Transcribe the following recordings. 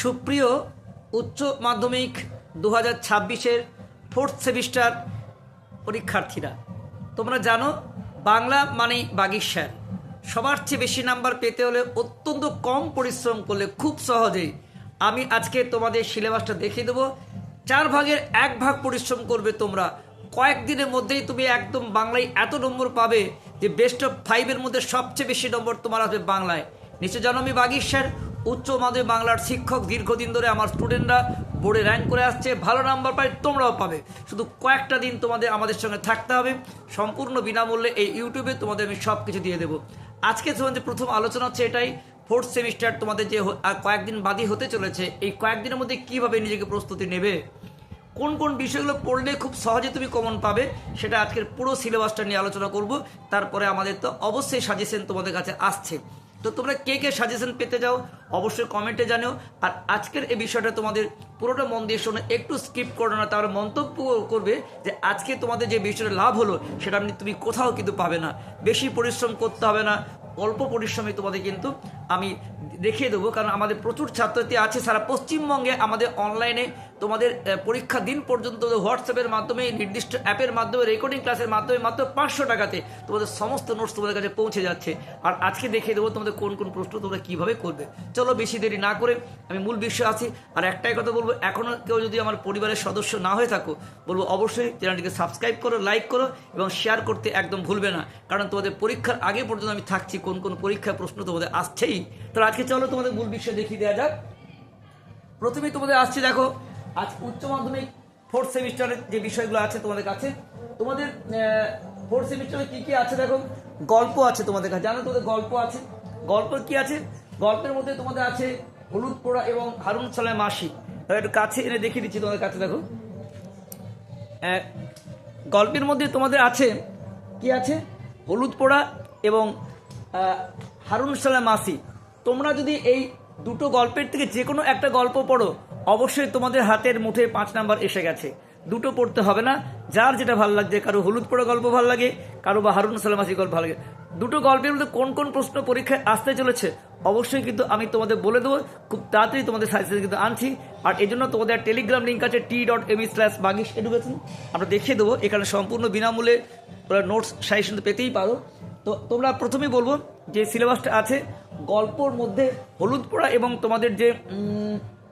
সুপ্রিয় উচ্চ মাধ্যমিক দু হাজার ছাব্বিশের ফোর্থ সেমিস্টার পরীক্ষার্থীরা, তোমরা জানো বাংলা মানেই বাগিস্যার সবার চেয়ে বেশি নাম্বার পেতে হলে অত্যন্ত কম পরিশ্রম করলে খুব সহজেই আমি আজকে তোমাদের সিলেবাসটা দেখিয়ে দেবো। চার ভাগের এক ভাগ পরিশ্রম করবে তোমরা। কয়েকদিনের মধ্যেই তুমি একদম বাংলায় এত নম্বর পাবে যে বেস্ট অফ ফাইভের মধ্যে সবচেয়ে বেশি নম্বর তোমার আসবে বাংলায়। নিশ্চয় জানো আমি বাগিস্যার উচ্চ মাধ্যমিক বাংলার শিক্ষক দীর্ঘদিন ধরে আমার স্টুডেন্টরা বোর্ডে র্যাঙ্ক করে আসছে। ভালো নাম্বার পায়, তোমরাও পাবে। শুধু কয়েকটা দিন তোমাদের, আমাদের সঙ্গে থাকতে হবে। সম্পূর্ণ বিনামূল্যে এই ইউটিউবে তোমাদের আমি সব কিছু দিয়ে দেবো। আজকে তোমাদের প্রথম আলোচনা হচ্ছে এটাই। ফোর্থ সেমিস্টার তোমাদের যে কয়েকদিন বাদই হতে চলেছে। এই কয়েকদিনের মধ্যে কীভাবে নিজেকে প্রস্তুতি নেবে? কোন কোন বিষয়গুলো পড়লে খুব সহজে তুমি কমন পাবে, সেটা আজকের পুরো সিলেবাসটা নিয়ে আলোচনা করব। তারপরে আমাদের তো অবশ্যই সাজেশন তোমাদের কাছে আসছে। তো তোমরা কে কে সাজেশন পেতে যাও অবশ্যই কমেন্টে জানিও। আর আজকের এই বিষয়টা তোমাদের পুরোটা মন দিয়ে শোনো, একটু স্কিপ করো না, তাহলে মন্তব্য করবে যে আজকে তোমাদের যে বিষয়টা লাভ হলো, সেটা আপনি, তুমি কোথাও কিন্তু পাবে না। বেশি পরিশ্রম করতে হবে না, অল্প পরিশ্রমে তোমাদের কিন্তু আমি দেখিয়ে দেবো, কারণ আমাদের প্রচুর ছাত্রছাত্রী আছে, সারা পশ্চিমবঙ্গে আমাদের অনলাইনে তোমাদের পরীক্ষা দিন পর্যন্ত হোয়াটসঅ্যাপের মাধ্যমে নির্দিষ্ট অ্যাপের মাধ্যমে রেকর্ডিং ক্লাসের মাধ্যমে মাত্র পাঁচশো টাকাতে তোমাদের সমস্ত নোটস তোমাদের কাছে পৌঁছে যাচ্ছে। আর আজকে দেখিয়ে দেবো তোমাদের কোন কোন প্রশ্ন তোমরা কীভাবে করবে। চলো বেশি দেরি না করে আমি মূল বিষয়ে আছি। আর একটাই কথা বলব এখনও কেউ যদি আমার পরিবারের সদস্য না হয়ে থাকো, বলব অবশ্যই চ্যানেলটিকে সাবস্ক্রাইব করো লাইক করো এবং শেয়ার করতে একদম ভুলবে না। কারণ তোমাদের পরীক্ষার আগে পর্যন্ত আমি থাকছি, কোন কোন পরীক্ষার প্রশ্ন তোমাদের আসছেই। তাহলে আজকে চলো তোমাদের মূল বিষয় দেখিয়ে দেওয়া যাক। প্রথমেই তোমাদের আসছে, দেখো আজ উচ্চ মাধ্যমিক ফোর্থ সেমিস্টারের যে বিষয়গুলো আছে তোমাদের কাছে, তোমাদের ফোর্থ সেমিস্টারে কি কি আছে দেখো? গল্প আছে তোমাদের কাছে। জানো তোমাদের গল্প আছে? গল্প কি আছে? গল্পের মধ্যে তোমাদের আছে হলুদ পোড়া এবং হারুন সালাম মাসি। একটু কাছে এনে দেখিয়ে দিচ্ছি তোমাদের কাছে দেখো। গল্পের মধ্যে তোমাদের আছে, কি আছে? হলুদ পোড়া এবং হারুন সালাম মাসি। তোমরা যদি এই দুটো গল্পের থেকে যে কোনো একটা গল্প পড়ো অবশ্যই তোমাদের হাতের মুঠে পাঁচ নাম্বার এসে গেছে। দুটো পড়তে হবে না। যার যেটা ভালো লাগছে, কারও হলুদ পোড়া গল্প ভালো লাগে, কারও বা হারুন সালাম মাসি গল্প ভালো লাগে। দুটো গল্পের মধ্যে কোন কোন প্রশ্ন পরীক্ষায় আসতে চলেছে, অবশ্যই কিন্তু আমি তোমাদের বলে দেবো। খুব তাড়াতাড়ি তোমাদের সাজেশন কিন্তু আনছি। আর এই জন্য তোমাদের টেলিগ্রাম লিঙ্ক আছে T dot M slash Bagish education আমরা দেখিয়ে দেবো। এখানে সম্পূর্ণ বিনামূল্যে তোমরা নোটস সাজেশন পেতেই পারো। তো তোমরা প্রথমেই বলব যে সিলেবাসটা আছে গল্পর মধ্যে হলুদ পোড়া এবং তোমাদের যে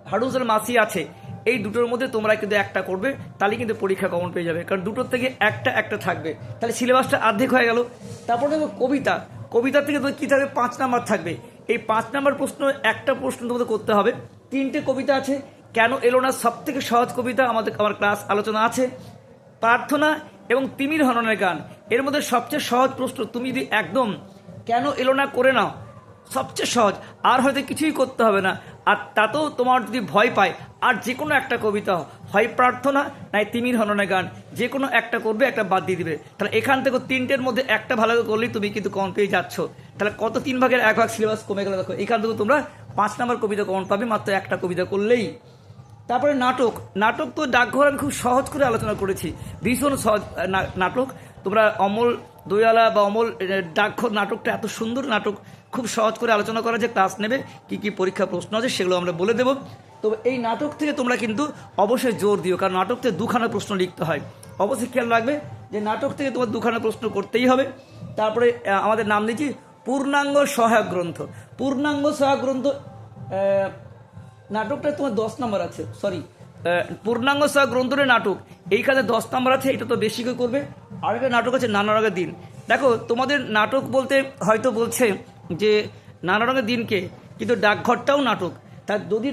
উম, হাডুজের মাসি আছে এই দুটোর মধ্যে তোমরা কিন্তু একটা করবে তাহলে কিন্তু পরীক্ষা কমন পেয়ে যাবে। কারণ দুটোর থেকে একটা একটা থাকবে। তাহলে সিলেবাসটা অর্ধেক হয়ে গেল। তারপরে দেখো কবিতা। কবিতা থেকে তো কী থাকবে? পাঁচ নাম্বার থাকবে। এই পাঁচ নাম্বার প্রশ্ন একটা প্রশ্ন তোমাদের করতে হবে। তিনটে কবিতা আছে। কেন এলো না? সব থেকে সহজ কবিতা আমাদের আমার ক্লাস আলোচনা আছে। প্রার্থনা এবং তিমির হননের গান। এর মধ্যে সবচেয়ে সহজ প্রশ্ন তুমি যদি একদম কেন এলো না করে নাও সবচেয়ে সহজ, আর হয়তো কিছুই করতে হবে না। আর তাতেও তোমার যদি ভয় পায়, আর যে কোনো একটা কবিতা হয় প্রার্থনা, নাই তিমির হননের গান, যে কোনো একটা করবে, একটা বাদ দিয়ে দিবে। তাহলে এখান থেকে তিনটের মধ্যে একটা ভালো করলেই তুমি কিন্তু কমন পেয়ে যাচ্ছ। তাহলে কত তিন ভাগের এক ভাগ সিলেবাস কমে গেলে দেখো, এখান থেকে তোমরা পাঁচ নম্বর কবিতা কমন পাবে, মাত্র একটা কবিতা করলেই। তারপরে নাটক নাটক তো ডাকঘর আমি খুব সহজ করে আলোচনা করেছি। ভীষণ সহজ নাটক। তোমরা অমল দয়ালা বা অমল ডাকঘর নাটকটা এত সুন্দর নাটক, খুব সহজ করে আলোচনা করা যে ক্লাস নেবে, কি কি পরীক্ষা প্রশ্ন আছে সেগুলো আমরা বলে দেবো। তো এই নাটক থেকে তোমরা কিন্তু অবশ্যই জোর দিও, কারণ নাটক থেকে দুখানা প্রশ্ন লিখতে হয়। অবশ্যই খেয়াল রাখবে যে নাটক থেকে তোমার দুখানা প্রশ্ন করতেই হবে। তারপরে আমাদের নাম দিচ্ছি পূর্ণাঙ্গ সহায়ক গ্রন্থ। পূর্ণাঙ্গ সহায়ক গ্রন্থ নাটকটা তোমার দশ নম্বর আছে সরি পূর্ণাঙ্গ সহ গ্রন্থের নাটক এইখানে দশ নম্বর আছে, এটা তো বেশি করে করবে। আর একটা নাটক আছে নানা রঙের দিন। দেখো, তোমাদের নাটক বলতে হয়তো বলছে যে নানা রঙের দিনকে, কিন্তু ডাকঘরটাও নাটক। তা যদি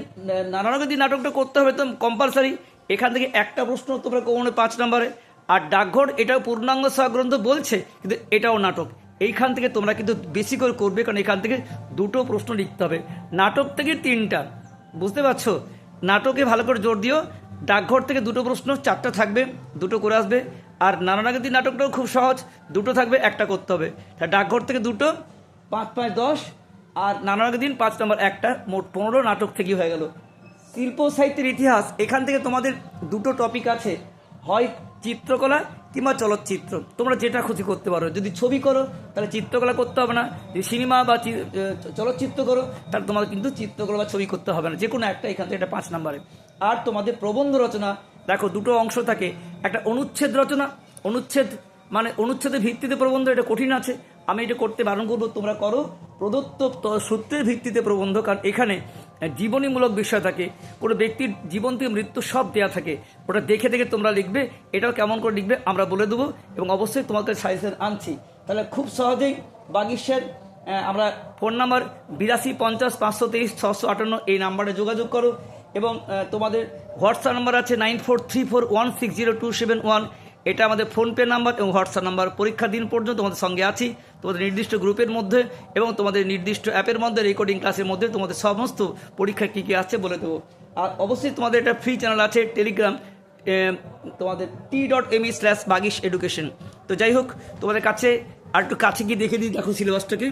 নানা রঙের দিন নাটকটা করতে হবে, তো কম্পালসারি এখান থেকে একটা প্রশ্ন তোমরা কমনে পাঁচ নম্বরে। আর ডাকঘর, এটাও পূর্ণাঙ্গ সহগ্রন্থ বলছে, কিন্তু এটাও নাটক। এইখান থেকে তোমরা কিন্তু বেশি করে করবে, কারণ এখান থেকে দুটো প্রশ্ন লিখতে হবে। নাটক থেকে তিনটা। বুঝতে পারছ? নাটকে ভালো করে জোর দিও। ডাকঘর থেকে দুটো প্রশ্ন, চারটা থাকবে, দুটো করে আসবে। আর নানানাগতি নাটকটাও খুব সহজ। দুটো থাকবে, একটা করতে হবে। তা ডাকঘর থেকে দুটো, পাঁচ পাঁচ দশ, আর নানানাগা দিন পাঁচ নম্বর একটা, মোট পনেরো নাটক থেকে হয়ে গেল। শিল্প সাহিত্যের ইতিহাস, এখান থেকে তোমাদের দুটো টপিক আছে। হয় চিত্রকলা কিংবা চলচ্চিত্র। তোমরা যেটা খুশি করতে পারো। যদি ছবি করো, তাহলে চিত্রকলা করতে হবে না। যদি সিনেমা বা চলচ্চিত্র করো, তাহলে তোমাদের কিন্তু চিত্রকলা বা ছবি করতে হবে না। যে কোনো একটা, এখান থেকে এটা পাঁচ নম্বরে। আর তোমাদের প্রবন্ধ রচনা দেখো, দুটো অংশ থাকে। একটা অনুচ্ছেদ রচনা, অনুচ্ছেদ মানে অনুচ্ছেদের ভিত্তিতে প্রবন্ধ, এটা কঠিন আছে। আমি এটা করতে বারণ করব, তোমরা করো। প্রদত্ত সূত্রের ভিত্তিতে প্রবন্ধ, কারণ এখানে জীবনীমূলক বিষয় থাকে। কোনো ব্যক্তির জীবন থেকে মৃত্যু সব দেওয়া থাকে। ওটা দেখে দেখে তোমরা লিখবে, এটাও কেমন করে লিখবে, আমরা বলে দেবো। এবং অবশ্যই তোমাকে সাজেশন আনছি। তাহলে খুব সহজেই বাগিশের আমরা ফোন নাম্বার বিরাশি পঞ্চাশ পাঁচশো তেইশ ছশো আটান্ন এই নাম্বারে যোগাযোগ করো। এবং তোমাদের হোয়াটসঅ্যাপ নাম্বার আছে nine four three four one six zero two seven one. এটা আমাদের ফোনপে নাম্বার এবং হোয়াটসঅ্যাপ নাম্বার। পরীক্ষা দিন পর্যন্ত তোমাদের সঙ্গে আছি, তোমাদের নির্দিষ্ট গ্রুপের মধ্যে এবং তোমাদের নির্দিষ্ট অ্যাপের মধ্যে, রেকর্ডিং ক্লাসের মধ্যে তোমাদের সমস্ত পরীক্ষা কী কী আছে বলে দেবো। আর অবশ্যই তোমাদের একটা ফ্রি চ্যানেল আছে, টেলিগ্রাম তোমাদের T dot M E slash Bagish education. তো যাই হোক, তোমাদের কাছে আর একটু কাছে গিয়ে দেখে দিই, দেখো সিলেবাসটাকে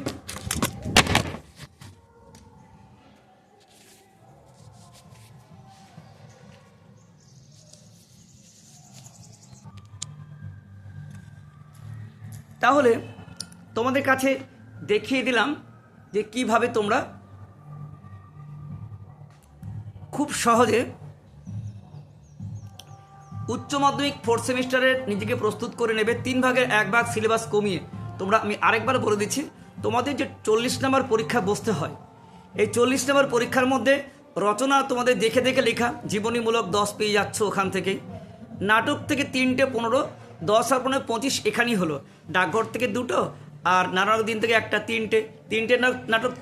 তাহলে তোমাদের কাছে দেখিয়ে দিলাম যে কীভাবে তোমরা খুব সহজে উচ্চ মাধ্যমিক ফোর্থ সেমিস্টারের নিজেকে প্রস্তুত করে নেবে। তিন ভাগের এক ভাগ সিলেবাস কমিয়ে তোমরা, আমি আরেকবার বলে দিচ্ছি, তোমাদের যে চল্লিশ নম্বর পরীক্ষা বসতে হয়, এই চল্লিশ নম্বর পরীক্ষার মধ্যে রচনা তোমাদের দেখে দেখে লেখা, জীবনীমূলক দশ পেয়ে যাচ্ছ ওখান থেকে। নাটক থেকে তিনটে পনেরো দশ আর পনেরো, পঁচিশ এখানেই হলো। ডাকঘর থেকে দুটো আর নাটক দিন থেকে একটা, তিনটে। তিনটে নাটক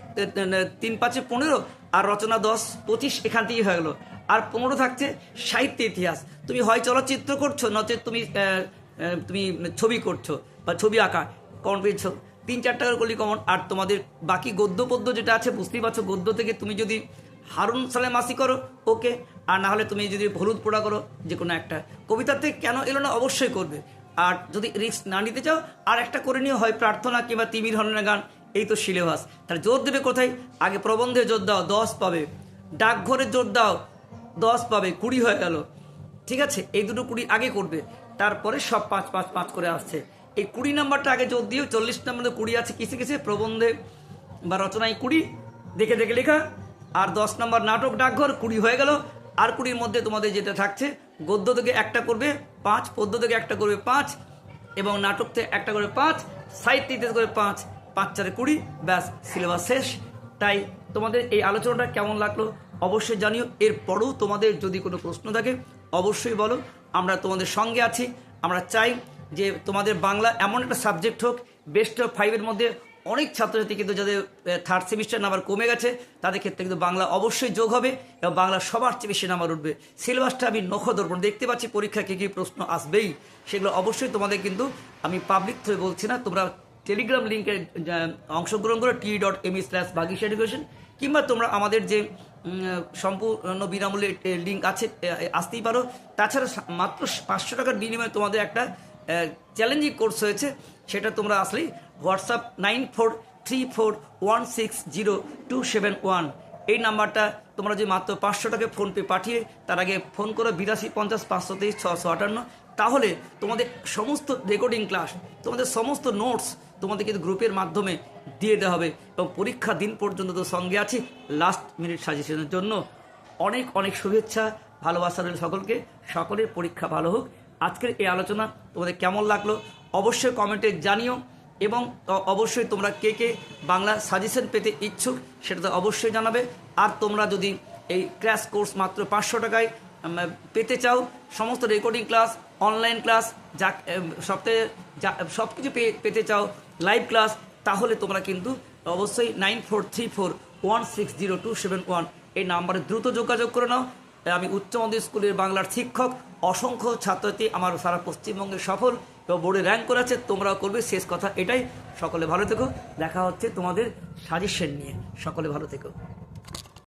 তিন পাঁচে পনেরো আর রচনা দশ, পঁচিশ এখান থেকেই হয়ে গেলো। আর পনেরো থাকছে সাহিত্য ইতিহাস। তুমি হয় চলচ্চিত্র করছ, নচেত তুমি তুমি ছবি করছ বা ছবি আঁকা, কমন পেয়েছ। তিন চার টাকার করলি কমন। আর তোমাদের বাকি গদ্য পদ্য যেটা আছে, বুঝতেই পারছ, গদ্য থেকে তুমি যদি হারুন সালে মাসি করো, ওকে। আর না হলে তুমি যদি হলুদ পোড়া করো, যে কোনো একটা। কবিতাতে কেন এলো না অবশ্যই করবে। আর যদি রিস্ক না নিতে চাও, আর একটা করে নিও, হয় প্রার্থনা কিংবা তিমির ধরনের গান, এই তো সিলেবাস। তাহলে জোর দেবে কোথায়? আগে প্রবন্ধে জোর দাও, দশ পাবে। ডাকঘরে জোর দাও, দশ পাবে, কুড়ি হয়ে গেল। ঠিক আছে? এই দুটো কুড়ি আগে করবে। তারপরে সব পাঁচ পাঁচ পাঁচ করে আসছে। এই কুড়ি নাম্বারটা আগে জোর দিও, চল্লিশ নাম্বারে কুড়ি আছে, কিসে কিসে? প্রবন্ধে বা রচনায় কুড়ি। দেখে দেখে লেখা। আর দশ নম্বর নাটক ডাকঘর কুড়ি হয়ে গেল। আর কুড়ির মধ্যে তোমাদের যেটা থাকছে, গদ্য থেকে একটা করবে পাঁচ, পদ্য থেকে একটা করবে পাঁচ, এবং নাটক থেকে একটা করে পাঁচ সাহিত্য ইতিহাস করে পাঁচ পাঁচ চারে কুড়ি, ব্যাস, সিলেবাস শেষ। তাই তোমাদের এই আলোচনাটা কেমন লাগল অবশ্যই জানিও। এরপরেও তোমাদের যদি কোনো প্রশ্ন থাকে, অবশ্যই বলো। আমরা তোমাদের সঙ্গে আছি। আমরা চাই যে তোমাদের বাংলা এমন একটা সাবজেক্ট হোক বেস্ট অফ ফাইভের মধ্যে অনেক ছাত্রছাত্রী কিন্তু যাদের থার্ড সেমিস্টার নাম্বার কমে গেছে, তাদের ক্ষেত্রে কিন্তু বাংলা অবশ্যই যোগ হবে এবং বাংলা সবার চেয়ে বেশি নাম্বার উঠবে। সিলেবাসটা আমি নখ ধরবো দেখতে পাচ্ছি পরীক্ষা কী কী প্রশ্ন আসবেই। সেগুলো অবশ্যই তোমাদের কিন্তু আমি পাবলিক থ্রু বলছি না। তোমরা টেলিগ্রাম লিঙ্কে অংশগ্রহণ করো T dot M slash Bagish education কিংবা তোমরা আমাদের যে সম্পূর্ণ বিনামূল্যে লিঙ্ক আছে আসতেই পারো। তাছাড়া মাত্র পাঁচশো টাকার বিনিময়ে তোমাদের একটা চ্যালেঞ্জিং কোর্স হয়েছে। সেটা তোমরা আসলেই WhatsApp nine four three four one six zero two seven one এই নাম্বারটা তোমরা যে মাত্র পাঁচশো টাকা ফোনপে পাঠিয়ে তার আগে ফোন করো বিরাশি পঞ্চাশ পাঁচশো তেইশ ছশো আটান্ন। তাহলে তোমাদের সমস্ত রেকর্ডিং ক্লাস তোমাদের সমস্ত নোটস তোমাদের কিন্তু গ্রুপের মাধ্যমে দিয়ে দেওয়া হবে এবং পরীক্ষা দিন পর্যন্ত তো সঙ্গে আছি। লাস্ট মিনিট সাজেশনের জন্য অনেক অনেক শুভেচ্ছা, ভালোবাসা রইল সকলকে। সকলের পরীক্ষা ভালো হোক। আজকের এই আলোচনা তোমাদের কেমন লাগল? অবশ্যই কমেন্টে জানিও। এবং অবশ্যই তোমরা কে কে বাংলা সাজেশন পেতে ইচ্ছুক সেটা তো অবশ্যই জানাবে। আর তোমরা যদি এই ক্র্যাশ কোর্স মাত্র পাঁচশো টাকায় পেতে চাও, সমস্ত রেকর্ডিং ক্লাস অনলাইন ক্লাস যা সপ্তাহে যা সব কিছু পেতে চাও লাইভ ক্লাস তাহলে তোমরা কিন্তু অবশ্যই nine four three four one six zero two seven one এই নাম্বারে দ্রুত যোগাযোগ করে নাও। আমি উচ্চ মাধ্যমিক স্কুলের বাংলার শিক্ষক, অসংখ্য ছাত্রছাত্রী, আমার সারা পশ্চিমবঙ্গে সফল। এবং বোর্ডে র্যাঙ্ক করেছে তোমরাও করবে, শেষ কথা এটাই। সকলে ভালো থেকো। দেখা হচ্ছে তোমাদের সাজেশন নিয়ে। সকলে ভালো থেকো।